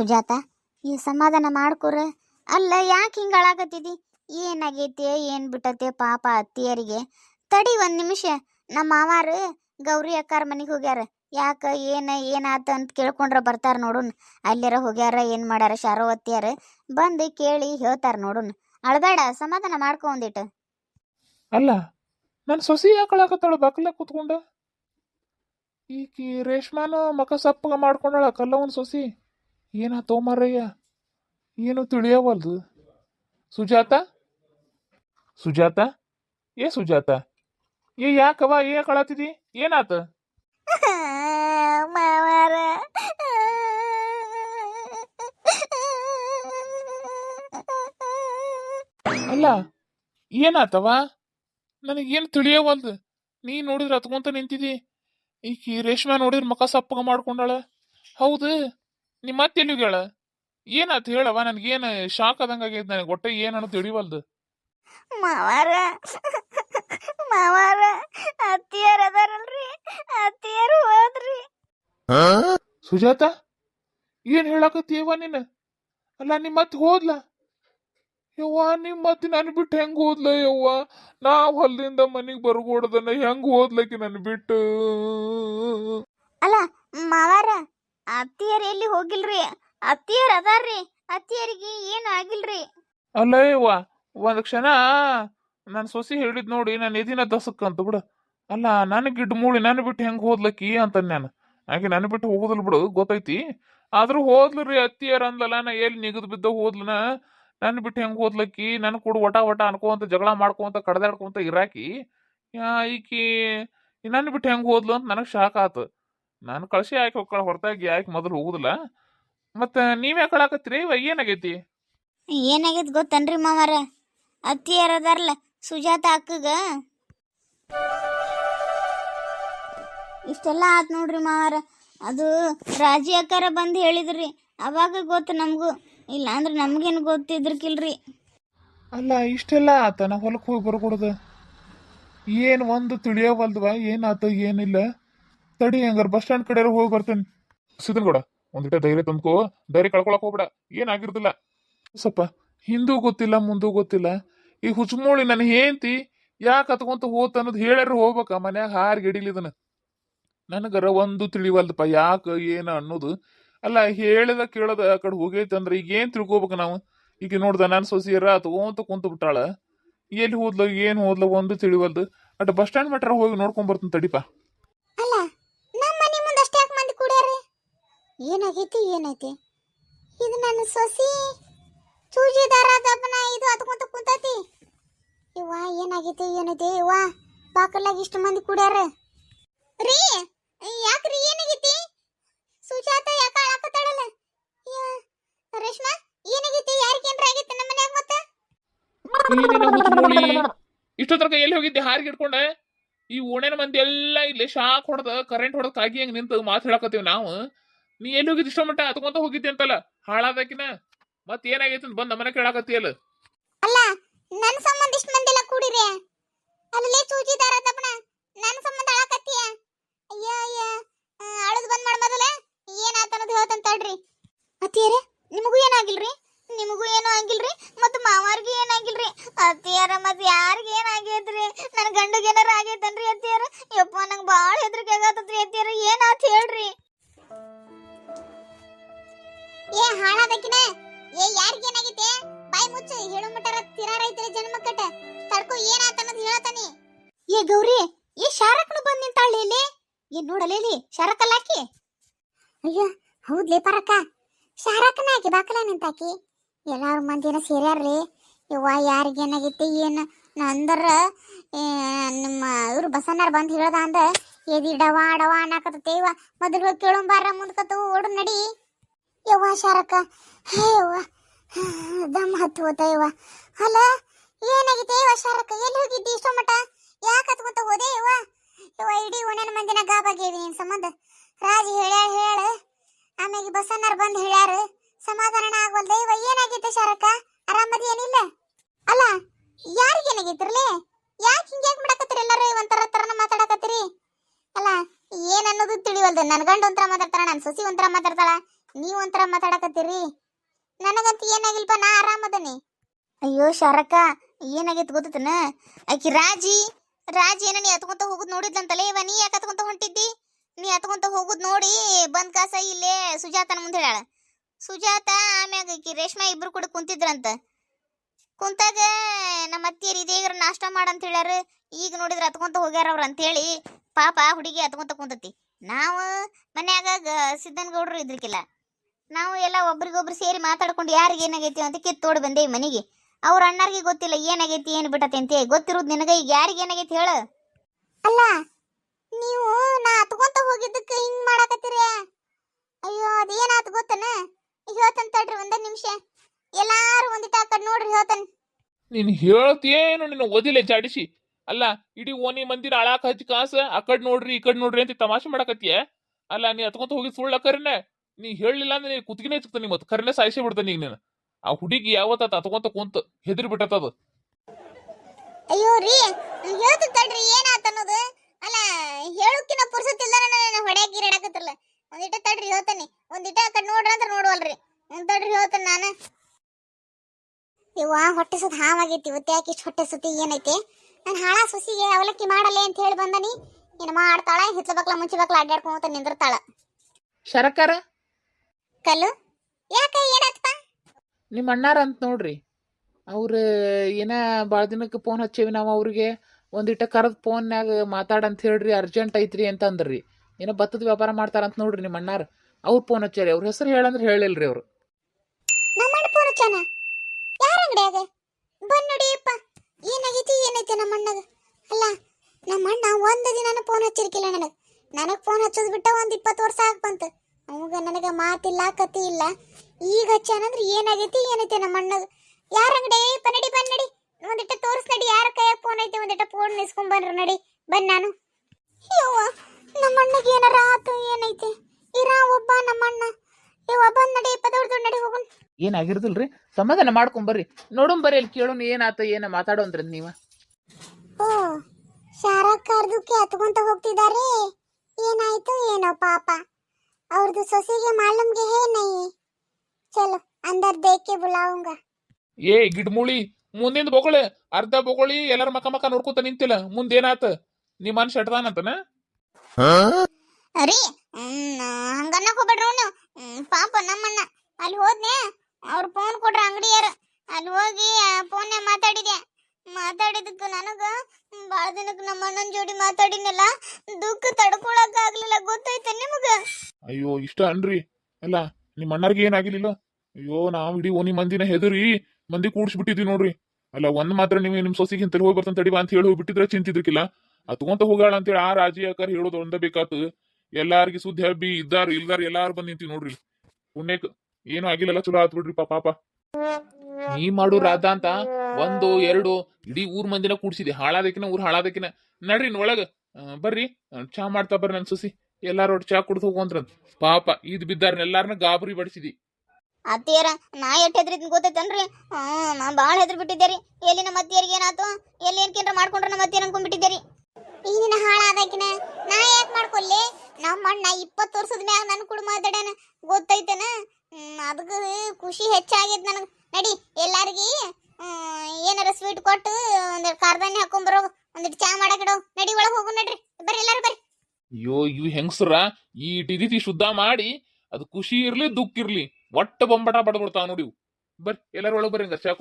ಸುಜಾತ, ಈ ಸಮಾಧಾನ ಮಾಡ್ಕೊರ ಅಲ್ಲ ಯಾಕೆ ಹಿಂಗೆ ಅಳಾಕತ್ತಿದಿ ಏನಾಗೈತೆ, ಏನು ಬಿಟ್ಟತೆ ಪಾಪ ಅತ್ತಿಯರಿಗೆ? ತಡಿ ಒಂದು ನಿಮಿಷ ನಮ್ಮ ಮಾವಾರು ಗೌರಿ ಅಕ್ಕಾರ ಮನೆಗೆ ಹೋಗ್ಯಾರ. ಯಾಕ, ಏನು, ಏನಾತ ಅಂತ ಕೇಳ್ಕೊಂಡ್ರೆ ಬರ್ತಾರೆ ನೋಡುನ್. ಅಲ್ಯಾರ ಹೋಗ್ಯಾರ, ಏನು ಮಾಡ್ಯಾರ ಶಾರೋ ಅತ್ತಿಯಾರ ಬಂದು ಕೇಳಿ ಹೇಳ್ತಾರೆ ನೋಡುನ್. ಅಳಬೇಡ, ಸಮಾಧಾನ ಮಾಡ್ಕೊ ಒಂದಿಟ್ಟು ಅಲ್ಲ ನನ್ನ ಸೊಸಿ ಯಾಕಳಾಕತ್ತಾಳ ಬಾಕಲ ಕೂತ್ಕೊಂಡ? ಈಕಿ ರೇಷ್ಮಾನು ಮಕ ಸಪ್ಪಗ ಮಾಡ್ಕೊಂಡಳ ಕಲ್ಲ ಒಂದು ಸೊಸಿ. ಏನಾತೋ ಮಾರಯ್ಯ ಏನು ತಿಳಿಯವಲ್ದು? ಸುಜಾತ? ಸುಜಾತ? ಏ ಸುಜಾತ ಏ ಯಾಕವ ಏ ಕಳತಿದಿ? ಏನಾತ? ಮಾವಾರ. ಅಲ್ಲ ಏನಾತವ ನನಗೇನು ತಿಳಿಯವಲ್ದು? ನೀ ನೋಡಿದ್ರೆ ಹತ್ಕೊಂತ ನಿಂತಿದಿ. ಈಕಿ ರೇಷ್ಮೆ ನೋಡಿದ್ರೆ ಮಕ ಸಪ್ಪಗ ಮಾಡ್ಕೊಂಡಾಳ. ಹೌದು. ನಿಮ್ಮ ಮತ್ತೆ ಎಲ್ಲಿಗ್ಯಾಳ ಏನಾತ ಹೇಳವ ನನ್ಗೇನು ಶಾಕ್ ಆದಂಗ ಆಗೈತೆ ನನಗೆ ಒಟ್ಟೆ ಏನನ್ನು ತಿಳಿವಲ್ದು ಮಾವಾರ ಮಾವಾರ ಅತ್ತಿಯರ್ ಅದಾರಲ್ರಿ ಅತ್ತಿಯರು ಹೋದ್ರಿ. ಸುಜಾತ ಏನ್ ಹೇಳಾಕತ್ತೀವ ನೀನು? ಅಲ್ಲ ನಿಮ್ಮ ಮತ್ತೆ ಹೋದ್ಲ? ಯವ್ವ ನಿಮ್ಮ ಮತ್ತೆ ನನ್ ಬಿಟ್ಟು ಹೆಂಗ್ ಹೋದ್ಲ ಯವ್ವ? ನಾ ಹೊಲದಿಂದ ಮನಿಗ್ ಬರ್ಗೋಡ್ದನ ಹೆಂಗ್ ಹೋದ್ಲಕಿ ನನ್ ಬಿಟ್ಟು? ಅಲ್ಲ ಮಾವಾರ ಅತ್ತಿಯರ್ ಎಲ್ಲಿ ಹೋಗಿಲ್ರಿ? ಅತ್ತಿಯರ್ ಅದಾರ್ರಿ. ಅತ್ತಿಯರಿಗೆ ಏನು ಆಗಿಲ್ರಿ? ಅಲ್ಲ ಒಂದ್ ಕ್ಷಣ ನನ್ನ ಸೊಸಿ ಹೇಳಿದ್ ನೋಡಿ ನನ್ನ ಎದಿನ ದಸಕ್ ಅಂತ ಬಿಡು. ಅಲ್ಲ ನನಗೆ ಗಿಡ್ ಮೂಳಿ ನನ್ನ ಬಿಟ್ಟು ಹೆಂಗ್ ಹೋದ್ಲಕ್ಕಿ ಅಂತ ನಾನು. ಹಾಗೆ ನನ್ನ ಬಿಟ್ಟು ಹೋಗುದಿಲ್ಲ ಬಿಡು, ಗೊತ್ತೈತಿ? ಆದ್ರೂ ಹೋದ್ಲು ಅತ್ತಿಯರ್ ಅಂದ್ಲಲ್ಲ ನಾ ಎಲ್ಲಿ ನಿಗದ್ ಬಿದ್ದ ಹೋದ್ಲನ? ನನ್ನ ಬಿಟ್ಟು ಹೆಂಗ್ ಹೋದ್ಲಕ್ಕಿ? ನನ್ ಕೂಡ ಒಟ ಒಟ ಅನ್ಕೊಂತ, ಜಗಳ ಮಾಡ್ಕೊಂತ, ಕಡ್ದಾಡ್ಕೊಂತ ಇರಾಕಿ. ಈಕಿ ನನ್ನ ಬಿಟ್ಟು ಹೆಂಗ್ ಹೋದ್ಲು ಅಂತ ನನಗೆ ಶಾಕ್ ಆತು. ನಾನು ಕಳಿಸಿ ಆಯ್ಕೆ ಹೋಗ್ಕೊಳ ಹೊರತಾಗಿ ಯಾಕೆ ಮೊದಲು ಹೋಗುದಿಲ್ಲ. ಮತ್ತ ನೀವ್ ಯಾಕೆ ಕಳಾಕತ್ತೀರಿ ಏನಾಗೈತಿ? ಏನಾಗೈತ್ ಗೊತ್ತನ್ರಿ ಮಾವಾರ? ಅತ್ತಿ ಯಾರದಾರಲ್ಲ ಸುಜಾತ ಅಕ್ಕಗ? ಇಷ್ಟೆಲ್ಲ ಆತ್ ನೋಡ್ರಿ ಮಾವಾರ. ಅದು ರಾಜಿ ಅಕ್ಕಾರ ಬಂದು ಹೇಳಿದ್ರಿ. ಅವಾಗ ಗೊತ್ತು ನಮಗೂ. ಇಲ್ಲ ಅಂದ್ರೆ ನಮ್ಗೇನು ಗೊತ್ತಿದ್ರಕಿಲ್ರಿ. ಅಲ್ಲ ಇಷ್ಟೆಲ್ಲ ಆತನ ನಾ ಹೊಲಕ್ಕೆ ಹೋಗಿ ಬರ್ಕೊಡುದು? ಏನು ಒಂದು ತಿಳಿಯವಲ್ದವ? ಏನಾತ? ಏನಿಲ್ಲ? ತಡಿ ಹಂಗಾರ ಬಸ್ ಸ್ಟ್ಯಾಂಡ್ ಕಡೆ ಹೋಗಿ ಬರ್ತೇನೆ. ಸಿದ್ದನಗೌಡ ಒಂದಿಟ ಧೈರ್ಯ ತಂದ್ಕೋ ಧೈರ್ಯ ಕಳ್ಕೊಳಕ್ ಹೋಗ್ಬೇಡ. ಏನಾಗಿರ್ದಿಲ್ಲ. ಸ್ವಲ್ಪ ಹಿಂದೂ ಗೊತ್ತಿಲ್ಲ, ಮುಂದೂ ಗೊತ್ತಿಲ್ಲ. ಈ ಹುಚ್ಚಮೂಳಿ ನನ್ನ ಹೇಂತಿ ಯಾಕೆ ಹತ್ಕೊಂತ ಹೋತ ಅನ್ನೋದು ಹೇಳ್ಯಾರ ಹೋಗ್ಬೇಕ. ಮನ್ಯಾಗ ಹಾರಿ ಗಿಡಿಲಿದನ ನನಗರ ಒಂದು ತಿಳಿವಲ್ದಪ್ಪ, ಯಾಕೆ ಏನು ಅನ್ನೋದು. ಅಲ್ಲ, ಹೇಳದ ಕೇಳದ ಆ ಕಡೆ ಹೋಗೈತೆ ಅಂದ್ರೆ ಈಗ ಏನು ತಿಳ್ಕೊಬೇಕು ನಾವು? ಈಗ ನೋಡ್ದ ನಾನು ಸೊಸಿಯರ ತಗೊಂತ ಕುಂತು ಬಿಟ್ಟಾಳ. ಎಲ್ಲಿ ಹೋದ್ಲ, ಏನು ಹೋದ್ಲ, ಒಂದು ತಿಳಿವಲ್ದು. ಅಟ್ ಬಸ್ ಸ್ಟ್ಯಾಂಡ್ ಮಟ್ರ ಹೋಗಿ ನೋಡ್ಕೊಂಡ್ ಬರ್ತೀನಿ ತಡಿಪ ಅಲ್ಲ ನಮ್ಮ ಮನೆ ಮುಂದೆ ಅಷ್ಟೇ ಯಾಕೆ ಮಂದಿ ಕುಡಿಯಾರಿ ಏನಾಗೈತಿ, ಏನೈತಿ? ಇದು ನನ್ನ ಸೊಸಿ. ಚೂಜಿದಾರ ದಬ್ಬನ ಇದು ಹತ್ಕೊಂತ ಕುಂತೈತಿ. ಇವ್ವ, ಏನಾಗೈತಿ, ಏನೈತಿ? ಇವ್ವ ಬಾಕಲಾಗ ಇಷ್ಟು ಮಂದಿ ಕುಡ್ಯಾರ? ರೀ, ಯಾಕ್ರಿ ಏನಾಗೈತಿ? ಸುಜಾತ ಯಾಕ ಅಳಕತ್ತಾಳಲ್ಲ? ರೇಷ್ಮಾ, ಏನಾಗೈತಿ? ಯಾರಿಗೇನ್ರ ಆಗೈತಿ ನಮ್ಮ ಮನ್ಯಾಗ ಮತ್ತೆ? ಇಷ್ಟೊತ್ತರ್ಕ ಎಲ್ಲಿ ಹೋಗಿದ್ದೆ? ಹಾರಿಗೆ ಇಟ್ಕೊಂಡೆ ಈ ಓಣೆನ ಮಂದಿ ಎಲ್ಲ ಇಲ್ಲಿ ಶಾಕ್ ಹೊಡೆದ ಕರೆಂಟ್ ಹೊಡೆದ ಕಾಗಿ ಹಂಗ ನಿಂತು ಮಾತು ಹೇಳಕತ್ತೀವಿ ನಾವು. ನೀ ಎಲ್ಲಿ ಹೋಗಿದ್ ಇಷ್ಟ ಮಟ್ಟ? ತಗೊಂತ ಹೋಗಿದ್ದೆ ಅಂತಲ್ಲ. ಹಾಳಾದಕಿನ? ಮತ್ ಏನಾಗೈತಿ ಅಂತ ಬಂದ್ ನಮ್ಮನೆ ಕೇಳಾಕತ್ತಿಯಲ್ಲ ಅಲ್ಲ. ನನ್ನ ಸಂಬಂಧ ಇಷ್ಟ ಮಂದಿ ಎಲ್ಲ ಕೂಡಿರಿ. ಅಲ್ಲೇ ಚೂಚಿದಾರ ದಪ್ಪನ ನನ್ನ ಸಂಬಂಧ ಅಳಕತ್ತೀಯ ಅಯ್ಯ ಅಯ್ಯ. ಅಳದ್ ಬಂದ್ ಮಾಡ ಮೊದಲ. ಏನಾತ ಅನ್ನೋದು ಹೇಳ್ತಂತ ತಡ್ರಿ ಅತ್ತಿಯರ, ನಿಮಗೂ ಏನಾಗಿಲ್ರಿ ನಿಮಗೂ ಏನೂ ಆಗಿಲ್ರಿ? ಮತ್ತು ಮಾವಾರ್ಗೂ ಏನಾಗಿಲ್ರಿ ಅತ್ತಿಯರ, ಮತ್ತೆ ಯಾರಿಗೆ ಏನಾಗೈತ್ರಿ ನನ್ನ ಗಂಡಗೆ ಏನಾರ ಆಗೈತನ್ರಿ ಅತ್ತಿಯರ? ಯಪ್ಪ, ನಂಗೆ ಭಾಳ ಹೆದರಿಕೆ ಆಗತ್ತತ್ರಿ ಅತ್ತಿಯರ. ಏನಾತ್ ಹೇಳ್ರಿ? ಹಾಳಾದಕಿನ ಏ ಯಾರಿಗೆ ಏನಾಗೈತೆ ಬಾಯಿ ಮುಚ್ಚು, ಹೇಳು ಮಟರ ತಿರಾರೈತಿರಿ ಜನ್ಮ ಕಟ್ಟ ತಡ್ಕೊ, ಏನಾತ ಅನ್ನೋದು ಹೇಳ್ತಾನೆ ಏ, ಗೌರಿ, ಏ ಶಾರಕ್ನು ಬಂದ್ ನಿಂತಾಳೆ ಇಲ್ಲಿ ಏನ್ ನೋಡಲೇಲಿ ಶಾರಕಲ್ಲಾಕಿ ಅಯ್ಯೋ, ಹೌದ್ಲೇ ಪರಕ್ಕ. ಶಾರಕನ ಆಕಿ ಬಾಕಲ ನಿಂತಾಕಿ. ಎಲ್ಲಾರು ಮಂದಿನ ಸೇರ್ಯಾರ್ರಿ ಯವ್ವ ಯಾರಿಗೆ ಏನಾಗೈತಿ ಏನು? ನಂದರ ನಮ್ಮ ಇವ್ರು ಬಸನ್ನಾರ್ ಬಂದು ಹೇಳ್ದ ಅಂದ. ಎದಿ ಡವಾ ಡವಾ ಅನ್ನಕತ್ತೇವ ಮೊದಲು ಕೇಳಂಬಾರ ಮುಂದ್ಕತ್ತು, ಓಡು ನಡಿ. ಯವ್ವ ಶಾರಕ್ಕ? ಹೇ ಯವ್ವ. ದಮ್ ಹತ್ತು ಹೋತ ಯವ್ವ. ಅಲ್ಲ, ಏನಾಗಿದೆ ಯವ್ವ ಶಾರಕ್ಕ? ಎಲ್ಲಿ ಹೋಗಿದ್ದಿ ಇಷ್ಟೋ ಮಠ? ಯಾಕೆ ಹತ್ಕೊಂತ ಹೋದೆ ಯವ್ವ? ಯವ್ವ, ಇಡೀ ಒಣನ ಮಂದಿನ ಗಾಬಾಗೇವಿ ನಿನ್ ಸಂಬಂಧ? ರಾಜ ಹೇಳ್ಯಾಳ ಹೇಳ ಆಮೇಲೆ ಬಸಣ್ಣಾರ್ ಬಂದು ಹೇಳ್ಯಾರ. ಸಮಾಧಾನ ಆಗ್ವಲ್ದ. ಯವ್ವ ಏನಾಗಿತ್ತು ಶಾರಕ್ಕ? ಆರಾಮದಿ ಏನಿಲ್ಲ? ಅಲ್ಲ, ಯಾರಿಗೆ ಏನಾಗೈತಿರ್ಲಿ? ಯಾಕೆ ಹಿಂಗ್ಯಾಕ್ ಮಾಡಕತ್ತೀರಿ ಎಲ್ಲರೂ ಒಂಥರ ಥರನ ಮಾತಾಡಕತ್ತೀರಿ? ಅಲ್ಲ ಏನನ್ನೋದು ಅನ್ನೋದು ನನ್ನ ನನ್ ಗಂಡ ಒಂಥರ ಮಾತಾಡ್ತಾರ ನನ್ನ ಸೊಸಿ ಒಂಥರ ಮಾತಾಡ್ತಾಳ. ನೀವ್ ಒಂಥರ ಮಾತಾಡಕತ್ತೀರಿ? ನನಗಂತ ಏನಾಗಿಲ್ಪ ನಾ ಆರಾಮದನಿ ಅಯ್ಯೋ, ಶಾರಕ್ಕ, ಏನಾಗೈತೆ ಗೊತ್ತತನ? ಆಕಿ ರಾಜಿ ರಾಜಿ ಏನ ನೀ ಹತ್ಕೊಂತ ಹೋಗುದ್ ನೋಡಿದ್ಲಂತಲೇ, ಇವ ನೀ ಯಾಕೆ ಹತ್ಕೊಂತ ಹೊಂಟಿದ್ದಿ? ನೀ ಹತ್ಕೊಂತ ಹೋಗುದ್ ನೋಡಿ, ಬಂದ್ ಕಾಸ ಇಲ್ಲೇ ಸುಜಾತನ ಮುಂದೆ ಹೇಳ ಸುಜಾತ ಆಮ್ಯಾಗ ಈಕಿ ರೇಷ್ಮಾ ಇಬ್ರು ಕೂಡ ಕುಂತಿದ್ರಂತ. ಕುಂತಾಗ ನಮ್ಮ ಅತ್ತಿಯರ್ ಇದೇಗ್ರ ನಾಷ್ಟ ಮಾಡಂತ ಹೇಳ್ಯಾರ. ಈಗ ನೋಡಿದ್ರೆ ಹತ್ಕೊಂತ ಹೋಗ್ಯಾರ ಅವ್ರ ಅಂತೇಳಿ ಪಾಪ ಹುಡುಗಿ ಹತ್ಕೊಂತ ಕುಂತತಿ. ನಾವು ಮನ್ಯಾಗ ಗ- ಸಿದ್ದನ್ ಗೌಡ್ರು ಇದ್ರಿಕಿಲ್ಲ. ನಾವು ಎಲ್ಲ ಒಬ್ರಿಗೊಬ್ರು ಸೇರಿ ಮಾತಾಡ್ಕೊಂಡು ಯಾರಿಗೆ ಏನಾಗೈತಿ ಅಂತ ಕಿತ್ತೋಡ್ ಬಂದೆ ಮನೆಗೆ. ಅವ್ರ ಅಣ್ಣಾರಿಗೆ ಗೊತ್ತಿಲ್ಲ ಏನಾಗೈತಿ ಏನು ಬಿಟ್ಟತೆ ಅಂತ ಗೊತ್ತಿರೋದು ನಿನಗೆ ಈಗ ಯಾರಿಗೆ ಏನಾಗೈತಿ ಹೇಳು. ಅಲ್ಲ ನೀವು ನಾ ಅತ್ಕೊಂತ ಹೋಗಿದ್ದಕ್ಕೆ ಹಿಂಗ್ ಮಾಡಾಕತ್ತೀರಿ? ಅಯ್ಯೋ ಅದೇನಾತ್ ಗೊತ್ತನ? ಹೇಳ್ತನ್ ತಡ್ರಿ ಒಂದೇ ನಿಮಿಷ. ಎಲ್ಲಾರು ಒಂದಿಟ ಕಡೆ ನೋಡ್ರಿ ಹೇಳ್ತನ್. ನೀನ್ ಹೇಳ್ತೀಯೇನು ನಿನ್ನ ಓದಿಲೆ ಜಾಡಿಸಿ. ಅಲ್ಲ ಇಡೀ ಓನಿ ಮಂದಿರ ಅಳಾಕ ಹಚ್ಚಿ ಕಾಸ ಆ ಕಡೆ ನೋಡ್ರಿ ಈ ಕಡೆ ನೋಡ್ರಿ ಅಂತ ತಮಾಷೆ ಮಾಡಕತ್ತೀಯ? ಅಲ್ಲ ನೀ ಅತ್ಕೊಂತ ಹೋಗಿ ಸುಳ್ಳ ಕರಿನ? ನೀ ಹೇಳಿಲ್ಲ ಅಂದ್ರೆ ನೀ ಕುತ್ತಿಗೆನೇ ಹಚ್ತಾನೆ ಮತ್ತೆ. ಕರಿನೇ ಸಾಯಿಸಿ ಬಿಡ್ತಾನೆ ಈಗ ನೀನು. ಆ ಹುಡುಗಿ ಯಾವತ್ತ ತಗೊಂತ ಕುಂತ ಹೆದರಿ ಬಿಟ್ಟತದ ಅಯ್ಯೋ ರೀ ಹೇಳ್ತು ತಡ್ರಿ ಏನಾತ ಅನ್ನೋದು? ಅಲ್ಲ ಹೇಳುಕಿನ ಪುರ್ಸತ್ ಇಲ್ಲ ನನ್ನ ಹೊಡ್ಯಾಕ ಗಿರಾಡಕತ್ತಿರಲ್ಲ ಒಂದಿಟ ತಡ್ರಿ ಹೇಳ್ತಾನೆ. ಒಂದಿಟ ಕಡೆ ನೋಡ್ರಿ ಅಂದ್ರೆ ನೋಡುವಲ್ರಿ. ಒಂದ್ ತಡ್ರಿ ಹೇಳ್ತಾನೆ ನಾನು. ಇವ ಹೊಟ್ಟೆ ಸುತ್ತ ಹಾವಾಗೈತಿ. ಇವತ್ತು ಯಾಕೆ ಇಷ್ಟು ಹೊಟ್ಟೆ ಸುತ್ತಿ ಏನೈತಿ? ನಾನು ಹಾಳ ಸೊಸಿಗೆ ಅವಲಕ್ಕಿ ಮಾಡಲೆ ಅಂತ ಹೇಳಿ ಬಂದನಿ. ಏನು ಮಾಡ್ತಾಳ? ಹಿತ್ಲ ಬಕ್ಲ ಮುಂಚೆ ಬಕ್ಲ ಅಡ್ಡಾಡ್ಕೊಂತ ನಿಂದಿರ್ತಾಳ. ಶರಕಾರ ಕಲ್ಲು? ಯಾಕ ಏನಪ್ಪ ನಿಮ್ಮ ಅಣ್ಣಾರ ಅಂತ ನೋಡ್ರಿ. ಅವ್ರ ಏನ ಭಾಳ ದಿನಕ್ಕೆ ಫೋನ್ ಹಚ್ಚೇವಿ ನಾವು ಅವ್ರಿಗೆ. ಒಂದಿಟ್ಟ ಕರೆದು ಫೋನ್ನಾಗ ಮಾತಾಡಂತ ಹೇಳ್ರಿ ಅರ್ಜೆಂಟ್ ಐತ್ರಿ ಅಂತ ಅಂದ್ರಿ ಏನೋ ಭತ್ತದ ವ್ಯಾಪಾರ ಮಾಡ್ತಾರಂತ ನೋಡ್ರಿ ನಿಮ್ಮ ಅಣ್ಣಾರ. ಅವ್ರು ಫೋನ್ ಹಚ್ಚಾರಿ. ಅವ್ರ ಹೆಸರು ಹೇಳಂದ್ರೆ ಹೇಳಿಲ್ರಿ ಅವ್ರು. ನಮ್ಮಣ್ಣ ಫೋನ್ ಹಚ್ಚಾನ? ಯಾರ ಅಂಗಡಿಯಾಗ ಬಂದ್ ನೋಡಿಯಪ್ಪ ಏನಾಗೈತಿ ಏನೈತಿ ನಮ್ಮ ಅಣ್ಣಗ? ಅಲ್ಲ ನಮ್ಮ ಅಣ್ಣ ಒಂದ್ ದಿನಾನು ಫೋನ್ ಹಚ್ಚಿರ್ಕಿಲ್ಲ ನನಗೆ. ನನಗೆ ಫೋನ್ ಹಚ್ಚೋದ್ ಬಿಟ್ಟ ಒಂದ್ ಇಪ್ಪತ್ತು ವರ್ಷ ಆಗ್ ಬಂತು. ಅವಾಗ ನನಗೆ ಮಾತಿಲ್ಲ ಕತಿ ಇಲ್ಲ. ಈಗ ಹಚ್ಚಾನಂದ್ರೆ ಏನಾಗೈತಿ ಏನೈತೆ ನಮ್ಮ ಅಣ್ಣಗ? ಯಾರ ಅಂಗಡಿ? ಬನ್ನಡಿ ಬಂದ್ ನಡಿ ಒಂದಿಟ್ಟ ತೋರ್ಸ್ ನಡಿ ಯಾರ ಕೈಯಾಗ ಫೋನ್ ಐತೆ ಒಂದಿಟ್ಟ ಫೋನ್ ನಿಸ್ಕೊಂಡ್ ಬನ್ರಿ ನಡಿ. ಬಂದ್ ನಾನು. ಯವ್ವ ನಮ್ಮ ಅಣ್ಣಗೆ ಏನಾರ ಆತು ಏನೈತಿ? ಇರಾ ಒಬ್ಬ ನಮ್ಮ ಅಣ್ಣ. ಯವ್ವ ಬಂದ್ ನಡಿ ಪದವ್ರದ್ದು ನಡಿ ಹೋಗುನ್. ಏನಾಗಿರೋದಿಲ್ರಿ ಸಮಾಧಾನ ಮಾಡ್ಕೊಂಬರ್ರಿ ನೋಡೋಣ ಬರ್ರಿ ಅಲ್ಲಿ ಕೇಳೋಣ ಏನಾತ ಏನ ಮಾತಾಡೋನ್ರಿ ನೀವ? ಓ ಶಾರಕ್ಕರ್ದಕ್ಕೆ ಹತ್ಕೊಂತ ಹೋಗ್ತಿದಾರೆ. ಏನಾಯ್ತು ಏನೋ ಪಾಪ. ಅವ್ರದ್ದು ಸೊಸೆಗೆ ಮಾಲೂಮ್ಗೆ ಹೇ ನೈ. ಚಲೋ ಅಂದರ್ ದೇಕೆ ಬುಲಾವುಂಗ. ಏ ಗಿಡ್ಮುಳಿ ಮುಂದಿಂದ ಬೊಗಳೆ ಅರ್ಧ ಬೊಗಳಿ ಎಲ್ಲರ ಮಕ ಮಕ ನೋಡ್ಕೊತ ನಿಂತಿಲ್ಲ ಮುಂದೇನಾತ ನಿಮ್ಮ ಮನುಷ್ಯ ಶಟ್ದಾನಂತನ ಅರಿ ಹಂಗನ್ನಕ್ ಹೋಗ್ಬೇಡ್ರಿ ಅವನು. ಹ್ಮ್, ಪಾಪ ನಮ್ಮಣ್ಣ ಅಲ್ಲಿ ಹೋದ್ನೆ ಅವ್ರು ಫೋನ್ ಕೊಟ್ರ ಅಂಗಡಿಯಾರ ಅಲ್ಲಿ ಹೋಗಿ ಫೋನ್ ಮಾತಾಡಿದೆ. ಮಾತಾಡಿದಕ್ಕೆ ನನಗ ಭಾಳ ದಿನಕ್ಕೆ ನಮ್ಮ ಅಣ್ಣನ ಜೋಡಿ ಮಾತಾಡಿನಲ್ಲ ದುಃಖ ತಡ್ಕೊಳಕ್ ಆಗ್ಲಿಲ್ಲ ಗೊತ್ತೈತೆ ನಿಮಗ? ಅಯ್ಯೋ, ಇಷ್ಟ ಅನ್ರಿ. ಅಲ್ಲ ನಿಮ್ಮ ಅಣ್ಣಾರ್ಗೆ ಏನಾಗಿರ್ಲಿಲ್ಲ? ಅಯ್ಯೋ, ನಾವ್ ಇಡೀ ಓನಿ ಮಂದಿನ ಹೆದರಿ. ಮಂದಿ ಕೂಡ್ಸ್ಬಿಟ್ಟಿದ್ವಿ ನೋಡ್ರಿ. ಅಲ್ಲ, ಒಂದ್ ಮಾತ್ರ ನೀವು ನಿಮ್ ಸೊಸಿಗೆ ಇಂತಲ್ಲಿ ಹೋಗಿ ಬರ್ತಂತ ಅಂತ ಹೇಳಿ ಹೋಗ್ಬಿಟ್ಟಿದ್ರೆ ಚಿಂತಿದ್ರಕಿಲ್ಲ? ತಗೊಂತ ಹೋಗಾಳ ಅಂತೇಳಿ ಆ ರಾಜಿ ಅಕ್ಕಾರ ಹೇಳೋದು ಒಂದ ಬೇಕಾತು. ಎಲ್ಲಾರ್ಗಿ ಸುದ್ದಿ ಹಬ್ಬಿ, ಇದ್ದಾರ, ಇಲ್ದಾರ ಎಲ್ಲಾರು ಬಂದ್ ನಿಂತೀವಿ ನೋಡ್ರಿ. ಪುಣ್ಯಕ್ ಏನು ಆಗಿಲ್ಲಲ್ಲ, ಚಲೋ ಆತ್ ಬಿಡ್ರಿ ಪಾಪ. ನೀ ಮಾಡು ರಾಧ ಅಂತ ಒಂದು, ಎರಡು ಇಡೀ ಊರ್ ಮಂದಿನ ಕೂಡ್ಸಿದೆ ಹಾಳಾದಕ್ಕಿನ ಊರ್ ಹಾಳಾದಕ್ಕಿನ ನಡ್ರಿ ಒಳಗ. ಬರ್ರಿ. ಚಾ ಮಾಡ್ತಾ ಬರ್ರಿ ನನ್ ಸೊಸಿ. ಎಲ್ಲಾರು ಚಾ ಕುಡ್ದು ಹೋಗುವಂತ್ರಂತ. ಪಾಪ ಇದ್ ಬಿದ್ದಾರನ್ನ ಎಲ್ಲಾರನ್ನ ಗಾಬರಿ ಬಡಿಸಿದಿ. ಅತ್ತಿಯರ, ನಾ ಎಷ್ಟ್ ಗೊತ್ತೈತನ್ರಿ? ಹ್ಮ್ ನಾ ಬಾಳ ಹೆದ್ರ ಬಿಟ್ಟಿದ್ದೇರಿ ಎಲ್ಲಿ ನಮ್ಮ ಅತ್ತಿಯರಿಗೆ ಏನಾತು ಎಲ್ಲಿ ಏನ್ ಕೇಂದ್ರ ಮಾಡ್ಕೊಂಡ್ರ ನಮ್ಮ ಅತ್ತಿಯರ್ ಅನ್ಕೊಂಡ್ಬಿಟ್ಟಿದ್ದೇರಿ ಈಗಿನ ಹಾಳಾದಾಕಿನ. ನಾ ಯಾಕೆ ಮಾಡ್ಕೊಲ್ಲಿ? ನಮ್ಮ ಅಣ್ಣ ಇಪ್ಪತ್ತು ವರ್ಷದ ಮ್ಯಾಗ ನನ್ ಕೂಡ ಮಾತಾಡ್ಯಾನ. ಗೊತ್ತೈತನ? ಅದಕ್ಕೆ ಖುಷಿ ಹೆಚ್ಚಾಗೈತ್ ನನಗ್. ನಡಿ, ಎಲ್ಲಾರ್ಗಿ ಏನಾರ ಸ್ವೀಟ್ ಕೊಟ್ಟು ಒಂದೆರಡು ಕಾರ್ದಾನಿ ಹಾಕೊಂಬರೋ ಒಂದಿಟ್ಟು ಚಾ ಮಾಡಾಕಿಡೋ ನಡಿ, ಒಳಗ್ ಹೋಗು, ನಡ್ರಿ. ಬರ್ರಿ, ಎಲ್ಲಾರು ಬರ್ರಿ. ಅಯ್ಯೋ ಇವ್ ಹೆಂಗಸ್ರ ಈ ಇಟಿದಿತಿ ಶುದ್ಧ ಮಾಡಿ, ಅದು ಖುಷಿ ಇರ್ಲಿ, ದುಃಖ ಇರ್ಲಿ, ಒಟ್ಟ ಬೊಂಬಟ ಬಡ್ಬಿಡ್ತಾವ ನೋಡಿ ಇವು. ಬರ್ರಿ, ಎಲ್ಲಾರು ಒಳಗ್ ಬರ್ರಿ, ಹಂಗ ಚಾ